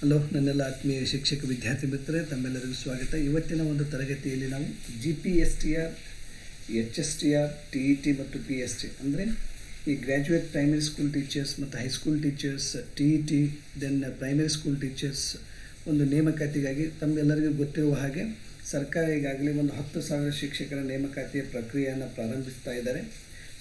Hello, ನನ್ನೆಲ್ಲ ಆತ್ಮೀಯ ಶಿಕ್ಷಕ ವಿದ್ಯಾರ್ಥಿ ಮಿತ್ರರೇ, ತಮ್ಮೆಲ್ಲರಿಗೂ ಸ್ವಾಗತ. ಇವತ್ತಿನ ಒಂದು ತರಗತಿಯಲ್ಲಿ ನಾವು G P S T R H S T R T E T ಮತ್ತು ಪಿ ಎಸ್ ಟಿ ಅಂದರೆ ಈ ಗ್ರ್ಯಾಜುಯೇಟ್ ಪ್ರೈಮರಿ ಸ್ಕೂಲ್ ಟೀಚರ್ಸ್ ಮತ್ತು high school teachers T E T then primary school teachers ಒಂದು ನೇಮಕಾತಿಗಾಗಿ ತಮ್ಮೆಲ್ಲರಿಗೂ ಗೊತ್ತಿರುವ ಹಾಗೆ ಸರ್ಕಾರ ಈಗಾಗಲೇ ಒಂದು ಹತ್ತು ಸಾವಿರ ಶಿಕ್ಷಕರ ನೇಮಕಾತಿಯ ಪ್ರಕ್ರಿಯೆಯನ್ನು ಪ್ರಾರಂಭಿಸ್ತಾ ಇದ್ದಾರೆ.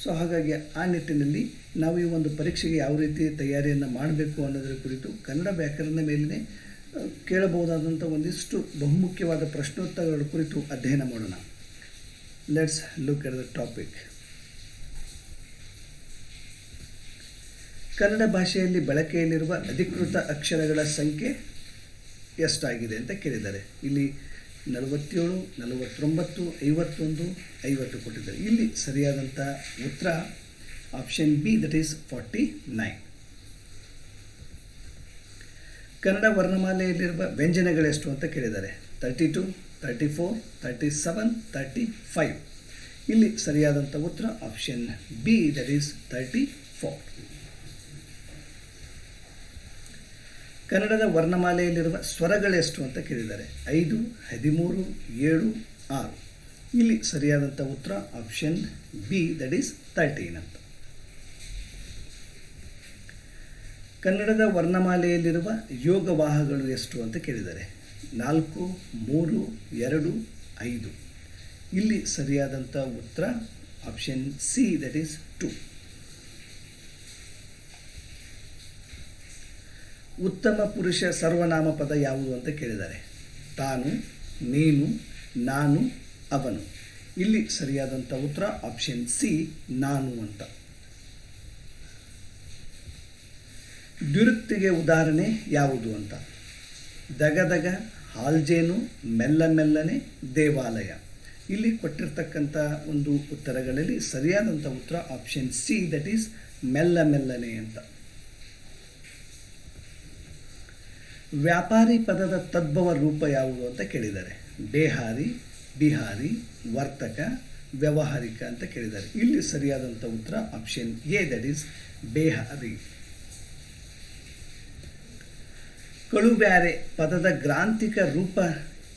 ಸೊ ಹಾಗಾಗಿ ಆ ನಿಟ್ಟಿನಲ್ಲಿ ನಾವು ಈ ಒಂದು ಪರೀಕ್ಷೆಗೆ ಯಾವ ರೀತಿ ತಯಾರಿಯನ್ನು ಮಾಡಬೇಕು ಅನ್ನೋದರ ಕುರಿತು ಕನ್ನಡ ವ್ಯಾಕರಣದ ಮೇಲಿನ ಆ, ಕೇಳಬಹುದಾದಂಥ ಒಂದಿಷ್ಟು ಬಹುಮುಖ್ಯವಾದ ಪ್ರಶ್ನೋತ್ತರಗಳ ಕುರಿತು ಅಧ್ಯಯನ ಮಾಡೋಣ. Let's look at the topic Kannada ಭಾಷೆಯಲ್ಲಿ ಬಳಕೆಯಲ್ಲಿರುವ ಅಧಿಕೃತ ಅಕ್ಷರಗಳ ಸಂಖ್ಯೆ ಎಷ್ಟಾಗಿದೆ ಅಂತ ಕೇಳಿದ್ದಾರೆ. ಇಲ್ಲಿ ನಲವತ್ತೇಳು, ನಲವತ್ತೊಂಬತ್ತು, ಐವತ್ತೊಂದು, ಐವತ್ತು ಕೊಟ್ಟಿದ್ದಾರೆ. ಇಲ್ಲಿ ಸರಿಯಾದಂಥ ಉತ್ತರ option B that is forty nine Kannada ವರ್ಣಮಾಲೆಯಲ್ಲಿರುವ ವ್ಯಂಜನಗಳೆಷ್ಟು ಅಂತ ಕೇಳಿದ್ದಾರೆ. Thirty two thirty four thirty seven thirty five ಇಲ್ಲಿ ಸರಿಯಾದಂಥ ಉತ್ತರ option B that is thirty four ಕನ್ನಡದ ವರ್ಣಮಾಲೆಯಲ್ಲಿರುವ ಸ್ವರಗಳೆಷ್ಟು ಅಂತ ಕೇಳಿದ್ದಾರೆ. ಐದು, ಹದಿಮೂರು, ಏಳು, ಆರು. ಇಲ್ಲಿ ಸರಿಯಾದಂಥ ಉತ್ತರ option B that is thirteen ಅಂತ. ಕನ್ನಡದ ವರ್ಣಮಾಲೆಯಲ್ಲಿರುವ ಯೋಗವಾಹಗಳು ಎಷ್ಟು ಅಂತ ಕೇಳಿದ್ದಾರೆ. ನಾಲ್ಕು, ಮೂರು, ಎರಡು, ಐದು. ಇಲ್ಲಿ ಸರಿಯಾದಂಥ ಉತ್ತರ option C that is two ಉತ್ತಮ ಪುರುಷ ಸರ್ವನಾಮ ಪದ ಯಾವುದು ಅಂತ ಕೇಳಿದ್ದಾರೆ. ತಾನು, ನೀನು, ನಾನು, ಅವನು. ಇಲ್ಲಿ ಸರಿಯಾದಂಥ ಉತ್ತರ ಆಪ್ಷನ್ ಸಿ ನಾನು ಅಂತ. ದ್ವಿರುಕ್ತಿಗೆ ಉದಾಹರಣೆ ಯಾವುದು ಅಂತ? ದಗದಗ, ಹಾಲ್ಜೇನು, ಮೆಲ್ಲ ಮೆಲ್ಲನೆ, ದೇವಾಲಯ. ಇಲ್ಲಿ ಕೊಟ್ಟಿರ್ತಕ್ಕಂಥ ಒಂದು ಉತ್ತರಗಳಲ್ಲಿ ಸರಿಯಾದಂಥ ಉತ್ತರ ಆಪ್ಷನ್ ಸಿ ದಟ್ ಈಸ್ ಮೆಲ್ಲ ಮೆಲ್ಲನೆ ಅಂತ. ವ್ಯಾಪಾರಿ ಪದದ ತದ್ಭವ ರೂಪ ಯಾವುದು ಅಂತ ಕೇಳಿದ್ದಾರೆ. ಬೇಹಾರಿ, ಬಿಹಾರಿ, ವರ್ತಕ, ವ್ಯವಹಾರಿಕ ಅಂತ ಕೇಳಿದ್ದಾರೆ. ಇಲ್ಲಿ ಸರಿಯಾದಂಥ ಉತ್ತರ ಆಪ್ಷನ್ ಎ ದಟ್ ಈಸ್ ಬೇಹಾರಿ. ಕಳುಬ್ಯಾರೆ ಪದದ ಗ್ರಾಂಥಿಕ ರೂಪ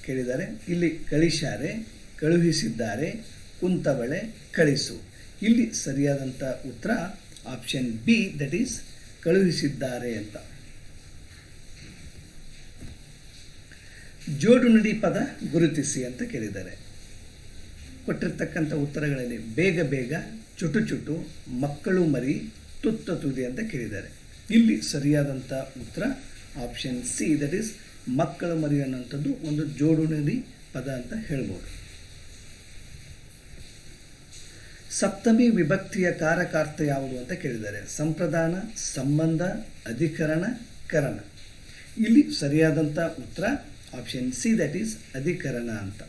ಕೇಳಿದ್ದಾರೆ. ಇಲ್ಲಿ ಕಳಿಸ್ಯಾರೆ ಕಳುಹಿಸಿದ್ದಾರೆ ಕುಂತಬಳೆ ಕಳಿಸು. ಇಲ್ಲಿ ಸರಿಯಾದಂಥ ಉತ್ತರ ಆಪ್ಷನ್ ಬಿ ದಟ್ ಈಸ್ ಕಳುಹಿಸಿದ್ದಾರೆ ಅಂತ. ಜೋಡು ನುಡಿ ಪದ ಗುರುತಿಸಿ ಅಂತ ಕೇಳಿದ್ದಾರೆ. ಕೊಟ್ಟಿರ್ತಕ್ಕಂಥ ಉತ್ತರಗಳಲ್ಲಿ ಬೇಗ ಬೇಗ ಚುಟು ಚುಟು ಮಕ್ಕಳು ಮರಿ ತುತ್ತ ತುದಿ ಅಂತ ಕೇಳಿದ್ದಾರೆ. ಇಲ್ಲಿ ಸರಿಯಾದಂಥ ಉತ್ತರ ಆಪ್ಷನ್ ಸಿ ದಟ್ ಈಸ್ ಮಕ್ಕಳು ಮರಿ ಅನ್ನೋಂಥದ್ದು ಒಂದು ಜೋಡು ನುಡಿ ಪದ ಅಂತ ಹೇಳ್ಬೋದು. ಸಪ್ತಮಿ ವಿಭಕ್ತಿಯ ಕಾರಕಾರ್ಥ ಯಾವುದು ಅಂತ ಕೇಳಿದ್ದಾರೆ. ಸಂಪ್ರದಾನ, ಸಂಬಂಧ, ಅಧಿಕರಣ, ಕರಣ. ಇಲ್ಲಿ ಸರಿಯಾದಂಥ ಉತ್ತರ ಆಪ್ಷನ್ ಸಿ ದಟ್ ಈಸ್ ಅಧಿಕರಣ ಅಂತ.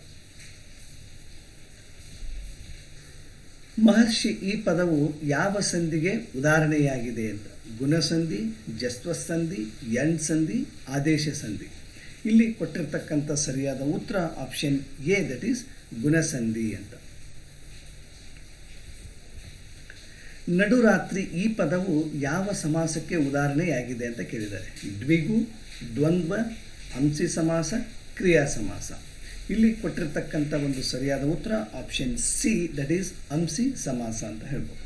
ಮಹರ್ಷಿ ಈ ಪದವು ಯಾವ ಸಂಧಿಗೆ ಉದಾಹರಣೆಯಾಗಿದೆ ಅಂತ. ಗುಣಸಂಧಿ, ಜಸ್ವಸಂಧಿ ಎಣ್ ಸಂಧಿ ಆದೇಶ ಸಂಧಿ. ಇಲ್ಲಿ ಕೊಟ್ಟಿರ್ತಕ್ಕಂಥ ಸರಿಯಾದ ಉತ್ತರ ಆಪ್ಷನ್ ಎ ದಟ್ ಈಸ್ ಗುಣಸಂಧಿ ಅಂತ. ನಡುರಾತ್ರಿ, ಈ ಪದವು ಯಾವ ಸಮಾಸಕ್ಕೆ ಉದಾಹರಣೆಯಾಗಿದೆ ಅಂತ ಕೇಳಿದ್ದಾರೆ. ದ್ವಿಗು, ದ್ವಂದ್ವ ಅಂಸಿ ಸಮಾಸ, ಕ್ರಿಯಾ ಸಮಾಸ. ಇಲ್ಲಿ ಕೊಟ್ಟಿರ್ತಕ್ಕಂಥ ಒಂದು ಸರಿಯಾದ ಉತ್ತರ ಆಪ್ಷನ್ ಸಿ ದಟ್ ಈಸ್ ಅಂಸಿ ಸಮಾಸ ಅಂತ ಹೇಳ್ಬೋದು.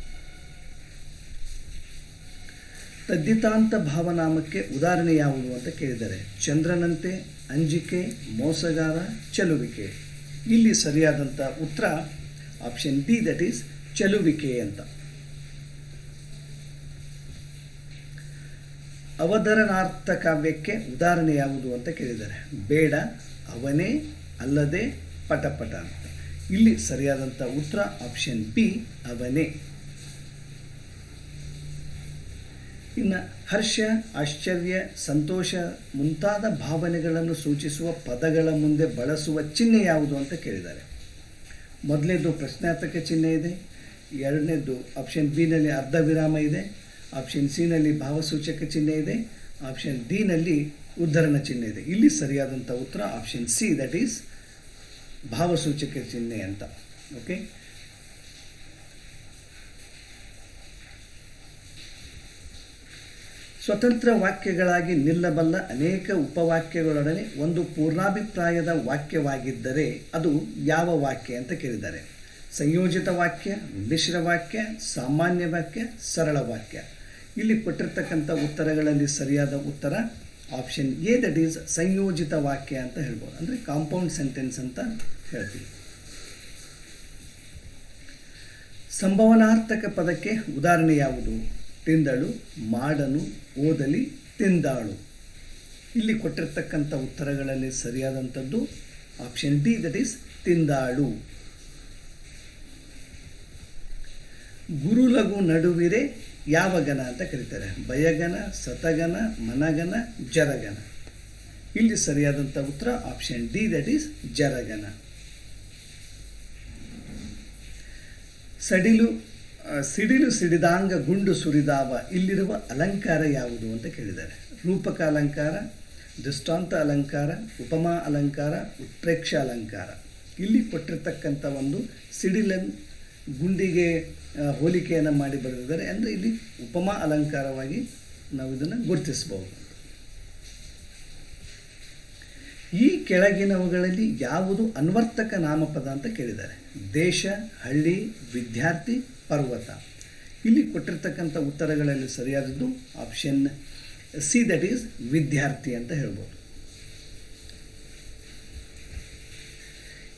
ತದ್ದಿತಾಂತ ಭಾವನಾಮಕ್ಕೆ ಉದಾಹರಣೆ ಯಾವುದು ಅಂತ ಕೇಳಿದರೆ, ಚಂದ್ರನಂತೆ, ಅಂಜಿಕೆ, ಮೋಸಗಾರ, ಚಲುವಿಕೆ. ಇಲ್ಲಿ ಸರಿಯಾದಂಥ ಉತ್ತರ ಆಪ್ಷನ್ ಬಿ ದಟ್ ಈಸ್ ಚಲುವಿಕೆ ಅಂತ. ಅವತರಣಾರ್ಥ ಕಾವ್ಯಕ್ಕೆ ಉದಾಹರಣೆ ಯಾವುದು ಅಂತ ಕೇಳಿದ್ದಾರೆ. ಬೇಡ, ಅವನೇ ಅಲ್ಲದೆ ಪಟಪಟ ಅಂತ. ಇಲ್ಲಿ ಸರಿಯಾದಂಥ ಉತ್ತರ ಆಪ್ಷನ್ ಬಿ ಅವನೇ. ಇನ್ನು ಹರ್ಷ, ಆಶ್ಚರ್ಯ, ಸಂತೋಷ ಮುಂತಾದ ಭಾವನೆಗಳನ್ನು ಸೂಚಿಸುವ ಪದಗಳ ಮುಂದೆ ಬಳಸುವ ಚಿಹ್ನೆ ಯಾವುದು ಅಂತ ಕೇಳಿದ್ದಾರೆ. ಮೊದಲನೇದು ಪ್ರಶ್ನಾರ್ಥಕ ಚಿಹ್ನೆ ಇದೆ, ಎರಡನೇದು ಆಪ್ಷನ್ ಬಿನಲ್ಲಿ ಅರ್ಧ ವಿರಾಮ ಇದೆ ಆಪ್ಷನ್ ಸಿನಲ್ಲಿ ಭಾವಸೂಚಕ ಚಿಹ್ನೆ ಇದೆ. ಆಪ್ಷನ್ ಡಿನಲ್ಲಿ ಉದ್ಧರಣ ಚಿಹ್ನೆ ಇದೆ. ಇಲ್ಲಿ ಸರಿಯಾದಂಥ ಉತ್ತರ ಆಪ್ಷನ್ ಸಿ ದಟ್ ಈಸ್ ಭಾವಸೂಚಕ ಚಿಹ್ನೆ ಅಂತ. ಓಕೆ ಸ್ವತಂತ್ರ ವಾಕ್ಯಗಳಾಗಿ ನಿಲ್ಲಬಲ್ಲ ಅನೇಕ ಉಪವಾಕ್ಯಗಳೊಡನೆ ಒಂದು ಪೂರ್ಣಾಭಿಪ್ರಾಯದ ವಾಕ್ಯವಾಗಿದ್ದರೆ ಅದು ಯಾವ ವಾಕ್ಯ ಅಂತ ಕೇಳಿದ್ದಾರೆ. ಸಂಯೋಜಿತ ವಾಕ್ಯ, ಮಿಶ್ರ ವಾಕ್ಯ, ಸಾಮಾನ್ಯ ವಾಕ್ಯ, ಸರಳ ವಾಕ್ಯ. ಇಲ್ಲಿ ಕೊಟ್ಟಿರ್ತಕ್ಕಂಥ ಉತ್ತರಗಳಲ್ಲಿ ಸರಿಯಾದ ಉತ್ತರ ಆಪ್ಷನ್ ಎ ದಟ್ ಈಸ್ ಸಂಯೋಜಿತ ವಾಕ್ಯ ಅಂತ ಹೇಳ್ಬೋದು. ಅಂದರೆ ಕಾಂಪೌಂಡ್ ಸೆಂಟೆನ್ಸ್ ಅಂತ ಹೇಳ್ತೀವಿ. ಸಂಭವನಾರ್ಥಕ ಪದಕ್ಕೆ ಉದಾಹರಣೆ ಯಾವುದು? ತಿಂದಳು, ಮಾಡನು, ಓದಲಿ, ತಿಂದಾಳು. ಇಲ್ಲಿ ಕೊಟ್ಟಿರ್ತಕ್ಕಂಥ ಉತ್ತರಗಳಲ್ಲಿ ಸರಿಯಾದಂಥದ್ದು ಆಪ್ಷನ್ ಡಿ ದಟ್ ಈಸ್ ತಿಂದಾಳು. ಗುರುಲಘು ನಡುವಿರೆ ಯಾವ ಗಣ ಅಂತ ಕರೀತಾರೆ. ಭಯಗನ, ಸತಗನ, ಮನಗನ, ಜರಗನ. ಇಲ್ಲಿ ಸರಿಯಾದಂಥ ಉತ್ತರ ಆಪ್ಷನ್ ಡಿ ದಟ್ ಈಸ್ ಜರಗನ. ಸಡಿಲು ಸಿಡಿಲು ಸಿಡಿದಾಂಗ ಗುಂಡು ಸುರಿದಾವ ಇಲ್ಲಿರುವ ಅಲಂಕಾರ ಯಾವುದು ಅಂತ ಕೇಳಿದ್ದಾರೆ. ರೂಪಕ ಅಲಂಕಾರ, ದೃಷ್ಟಾಂತ ಅಲಂಕಾರ, ಉಪಮಾ ಅಲಂಕಾರ, ಉತ್ಪ್ರೇಕ್ಷ ಅಲಂಕಾರ. ಇಲ್ಲಿ ಕೊಟ್ಟಿರ್ತಕ್ಕಂಥ ಒಂದು ಸಿಡಿಲನ್ ಗುಂಡಿಗೆ ಹೋಲಿಕೆಯನ್ನು ಮಾಡಿ ಬರೆದಿದ್ದಾರೆ ಅಂದರೆ ಇಲ್ಲಿ ಉಪಮಾ ಅಲಂಕಾರವಾಗಿ ನಾವು ಇದನ್ನು ಗುರುತಿಸಬಹುದು. ಈ ಕೆಳಗಿನವುಗಳಲ್ಲಿ ಯಾವುದು ಅನ್ವರ್ತಕ ನಾಮಪದ ಅಂತ ಕೇಳಿದ್ದಾರೆ. ದೇಶ, ಹಳ್ಳಿ, ವಿದ್ಯಾರ್ಥಿ, ಪರ್ವತ. ಇಲ್ಲಿ ಕೊಟ್ಟಿರ್ತಕ್ಕಂಥ ಉತ್ತರಗಳಲ್ಲಿ ಸರಿಯಾದದ್ದು ಆಪ್ಷನ್ ಸಿ ದಟ್ ಈಸ್ ವಿದ್ಯಾರ್ಥಿ ಅಂತ ಹೇಳ್ಬೋದು.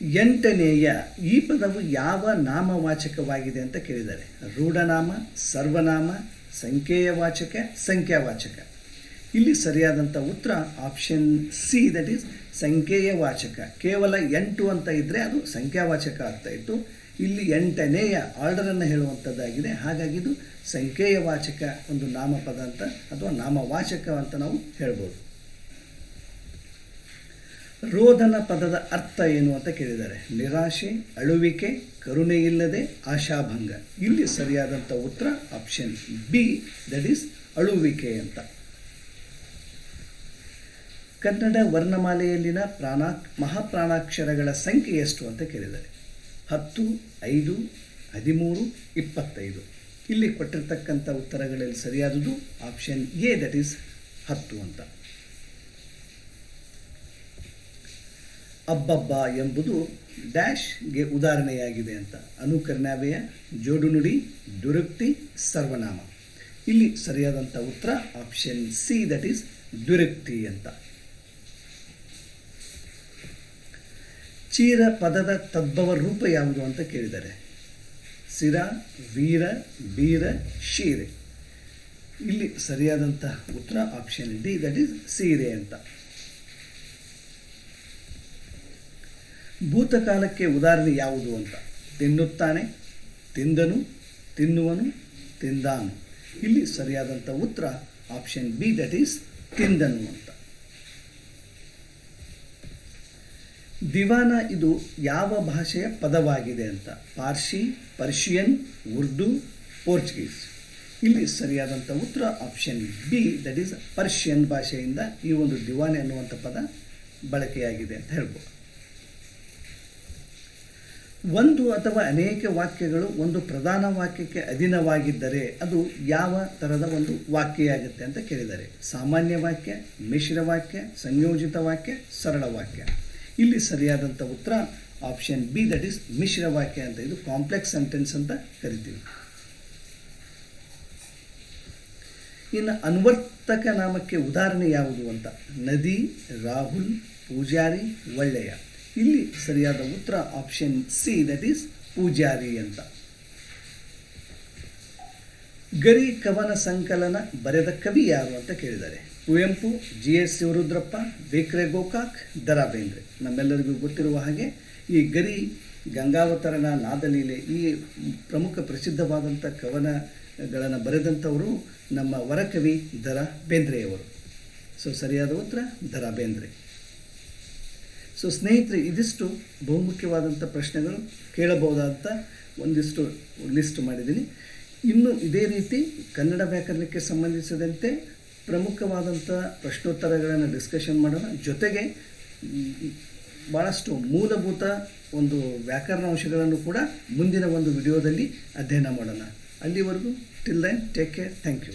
ಎಂಟನೆಯ ಈ ಪದವು ಯಾವ ನಾಮವಾಚಕವಾಗಿದೆ ಅಂತ ಕೇಳಿದ್ದಾರೆ. ರೂಢನಾಮ, ಸರ್ವನಾಮ ಸಂಖ್ಯೆಯವಾಚಕ ಸಂಖ್ಯಾವಾಚಕ. ಇಲ್ಲಿ ಸರಿಯಾದಂಥ ಉತ್ತರ ಆಪ್ಷನ್ ಸಿ ದಟ್ ಈಸ್ ಸಂಖ್ಯೆಯವಾಚಕ ಕೇವಲ ಎಂಟು ಅಂತ ಇದ್ದರೆ ಅದು ಸಂಖ್ಯಾವಾಚಕ ಆಗ್ತಾ ಇತ್ತು. ಇಲ್ಲಿ ಎಂಟನೆಯ ಆರ್ಡರನ್ನು ಹೇಳುವಂಥದ್ದಾಗಿದೆ ಹಾಗಾಗಿ ಇದು ಸಂಖ್ಯೆಯವಾಚಕ ಒಂದು ನಾಮಪದ ಅಂತ ಅಥವಾ ನಾಮವಾಚಕ ಅಂತ ನಾವು ಹೇಳ್ಬೋದು. ರೋದನ ಪದದ ಅರ್ಥ ಏನು ಅಂತ ಕೇಳಿದ್ದಾರೆ. ನಿರಾಶೆ, ಅಳುವಿಕೆ, ಕರುಣೆ ಇಲ್ಲದೆ ಆಶಾಭಂಗ. ಇಲ್ಲಿ ಸರಿಯಾದಂಥ ಉತ್ತರ ಆಪ್ಷನ್ ಬಿ ದಟ್ ಈಸ್ ಅಳುವಿಕೆ ಅಂತ. ಕನ್ನಡ ವರ್ಣಮಾಲೆಯಲ್ಲಿನ ಪ್ರಾಣಾ, ಮಹಾಪ್ರಾಣಾಕ್ಷರಗಳ ಸಂಖ್ಯೆ ಎಷ್ಟು ಅಂತ ಕೇಳಿದ್ದಾರೆ. ಹತ್ತು, ಐದು, ಹದಿಮೂರು, ಇಪ್ಪತ್ತೈದು. ಇಲ್ಲಿ ಕೊಟ್ಟಿರ್ತಕ್ಕಂಥ ಉತ್ತರಗಳಲ್ಲಿ ಸರಿಯಾದುದು ಆಪ್ಷನ್ ಎ ದಟ್ ಈಸ್ ಹತ್ತು ಅಂತ. ಅಬ್ಬಬ್ಬ ಎಂಬುದು ಡ್ಯಾಶ್ಗೆ ಉದಾಹರಣೆಯಾಗಿದೆ ಅಂತ. ಅನುಕರಣವ್ಯಯ ಜೋಡುನುಡಿ ದುರುಕ್ತಿ, ಸರ್ವನಾಮ. ಇಲ್ಲಿ ಸರಿಯಾದಂಥ ಉತ್ತರ ಆಪ್ಷನ್ ಸಿ ದಟ್ ಈಸ್ ದುರುಕ್ತಿ ಅಂತ. ಚೀರ ಪದದ ತದ್ಭವ ರೂಪ ಯಾವುದು ಅಂತ ಕೇಳಿದ್ದಾರೆ ಸಿರ, ವೀರ, ಬೀರ, ಶೀರೆ. ಇಲ್ಲಿ ಸರಿಯಾದಂತಹ ಉತ್ತರ ಆಪ್ಷನ್ ಡಿ ದಟ್ ಈಸ್ ಸೀರೆ ಅಂತ. ಭೂತಕಾಲಕ್ಕೆ ಉದಾಹರಣೆ ಯಾವುದು ಅಂತ? ತಿನ್ನುತ್ತಾನೆ, ತಿಂದನು, ತಿನ್ನುವನು, ತಿಂದಾನು. ಇಲ್ಲಿ ಸರಿಯಾದಂಥ ಉತ್ತರ ಆಪ್ಷನ್ ಬಿ ದಟ್ ಈಸ್ ತಿಂದನು ಅಂತ. ದಿವಾನ ಇದು ಯಾವ ಭಾಷೆಯ ಪದವಾಗಿದೆ ಅಂತ? Parsi, Persian, Urdu, Portuguese. ಇಲ್ಲಿ ಸರಿಯಾದಂಥ ಉತ್ತರ option B that is Persian ಭಾಷೆಯಿಂದ ಈ ಒಂದು ದಿವಾನೆ ಅನ್ನುವಂಥ ಪದ ಬಳಕೆಯಾಗಿದೆ ಅಂತ ಹೇಳ್ಬೋದು. ಒಂದು ಅಥವಾ ಅನೇಕ ವಾಕ್ಯಗಳು ಒಂದು ಪ್ರಧಾನ ವಾಕ್ಯಕ್ಕೆ ಅಧೀನವಾಗಿದ್ದರೆ ಅದು ಯಾವ ಥರದ ಒಂದು ವಾಕ್ಯ ಆಗುತ್ತೆ ಅಂತ ಕೇಳಿದ್ದಾರೆ ಸಾಮಾನ್ಯ ವಾಕ್ಯ, ಮಿಶ್ರ ವಾಕ್ಯ, ಸಂಯೋಜಿತ ವಾಕ್ಯ, ಸರಳ ವಾಕ್ಯ. ಇಲ್ಲಿ ಸರಿಯಾದಂಥ ಉತ್ತರ ಆಪ್ಷನ್ ಬಿ ದಟ್ ಈಸ್ ಮಿಶ್ರ ವಾಕ್ಯ ಅಂತ ಇದು ಕಾಂಪ್ಲೆಕ್ಸ್ ಸೆಂಟೆನ್ಸ್ ಅಂತ ಕರಿತೀವಿ. ಇನ್ನು ಅನ್ವರ್ತಕ ನಾಮಕ್ಕೆ ಉದಾಹರಣೆ ಯಾವುದು ಅಂತ? ನದಿ, ರಾಹುಲ್, ಪೂಜಾರಿ, ಒಳ್ಳೆಯ. ಇಲ್ಲಿ ಸರಿಯಾದ ಉತ್ತರ ಆಪ್ಷನ್ ಸಿ ದಟ್ ಈಸ್ ಪೂಜಾರಿ ಅಂತ. ಗರಿ ಕವನ ಸಂಕಲನ ಬರೆದ ಕವಿ ಯಾರು ಅಂತ ಕೇಳಿದ್ದಾರೆ. ಕುವೆಂಪು, ಜಿ ಎಸ್ ಶಿವರುದ್ರಪ್ಪ ಬೇಕ್ರೆ ಗೋಕಾಕ್ ದರಾ ಬೇಂದ್ರೆ ನಮ್ಮೆಲ್ಲರಿಗೂ ಗೊತ್ತಿರುವ ಹಾಗೆ ಈ ಗರಿ ಗಂಗಾವತರಣ, ನಾದಲೀಲೆ ಈ ಪ್ರಮುಖ ಪ್ರಸಿದ್ಧವಾದಂಥ ಕವನಗಳನ್ನು ಬರೆದಂಥವರು ನಮ್ಮ ವರಕವಿ ದರಾ ಬೇಂದ್ರೆಯವರು ಸೊ ಸರಿಯಾದ ಉತ್ತರ ದರಾ ಬೇಂದ್ರೆ ಸೊ ಸ್ನೇಹಿತರೆ, ಇದಿಷ್ಟು ಬಹುಮುಖ್ಯವಾದಂಥ ಪ್ರಶ್ನೆಗಳು ಕೇಳಬಹುದಾದಂಥ ಒಂದಿಷ್ಟು ಲಿಸ್ಟ್ ಮಾಡಿದ್ದೀನಿ. ಇನ್ನು ಇದೇ ರೀತಿ ಕನ್ನಡ ವ್ಯಾಕರಣಕ್ಕೆ ಸಂಬಂಧಿಸಿದಂತೆ ಪ್ರಮುಖವಾದಂಥ ಪ್ರಶ್ನೋತ್ತರಗಳನ್ನು ಡಿಸ್ಕಷನ್ ಮಾಡೋಣ. ಜೊತೆಗೆ ಭಾಳಷ್ಟು ಮೂಲಭೂತ ಒಂದು ವ್ಯಾಕರಣ ಅಂಶಗಳನ್ನು ಕೂಡ ಮುಂದಿನ ಒಂದು ವಿಡಿಯೋದಲ್ಲಿ ಅಧ್ಯಯನ ಮಾಡೋಣ. ಅಲ್ಲಿವರೆಗೂ till then take care thank you